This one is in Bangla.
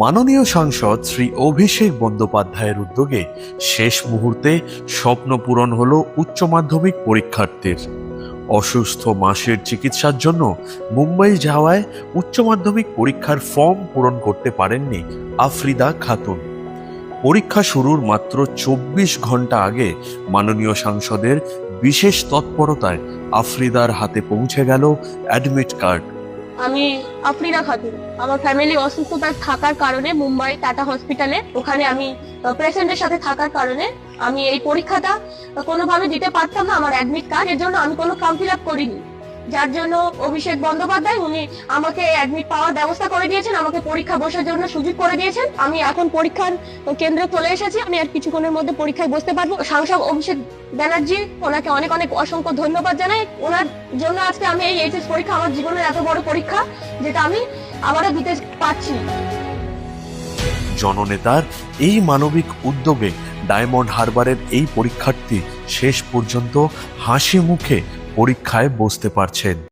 মাননীয় সাংসদ শ্রী অভিষেক বন্দ্যোপাধ্যায়ের উদ্যোগে শেষ মুহূর্তে স্বপ্ন পূরণ হল উচ্চ মাধ্যমিক পরীক্ষার্থীর। অসুস্থ মাসের চিকিৎসার জন্য মুম্বাই যাওয়ায় উচ্চ মাধ্যমিক পরীক্ষার ফর্ম পূরণ করতে পারেননি আফরিদা খাতুন। পরীক্ষা শুরুর মাত্র চব্বিশ ঘণ্টা আগে মাননীয় সাংসদের বিশেষ তৎপরতায় আফরিদার হাতে পৌঁছে গেল অ্যাডমিট কার্ড। আমি আফরিনা খাতুন। আমার ফ্যামিলি অসুস্থতার থাকার কারণে মুম্বাই টাটা হসপিটালে ওখানে আমি পেশেন্টের সাথে থাকার কারণে আমি এই পরীক্ষাটা কোনোভাবে দিতে পারতাম না আমার অ্যাডমিট কার্ড এর জন্য আমি কোনো ফর্ম ফিল আপ করিনি। যার জন্য অভিষেক বন্দ্যোপাধ্যায়, উনি আমাকে অ্যাডমিট পাওয়ার ব্যবস্থা করে দিয়েছেন, আমাকে পরীক্ষা বসার জন্য সুযোগ করে দিয়েছেন। আমি এখন পরীক্ষার কেন্দ্রে চলে এসেছি, আমি আর কিছুক্ষণের মধ্যে পরীক্ষায় বসতে পারব। সাংসদ অভিষেক ব্যানার্জি, ওনাকে অনেক অনেক অসংখ্য ধন্যবাদ জানাই। ওনার জন্য আজকে আমি এই এইচএস পরীক্ষা আমার জীবনের এত বড় পরীক্ষা, যেটা আমি আবারও দিতে পারছি। জননেতার এই মানবিক উদ্যোগে ডায়মন্ড হারবারের এই পরীক্ষার্থী শেষ পর্যন্ত হাসি মুখে পরীক্ষায় বসতে পারছেন।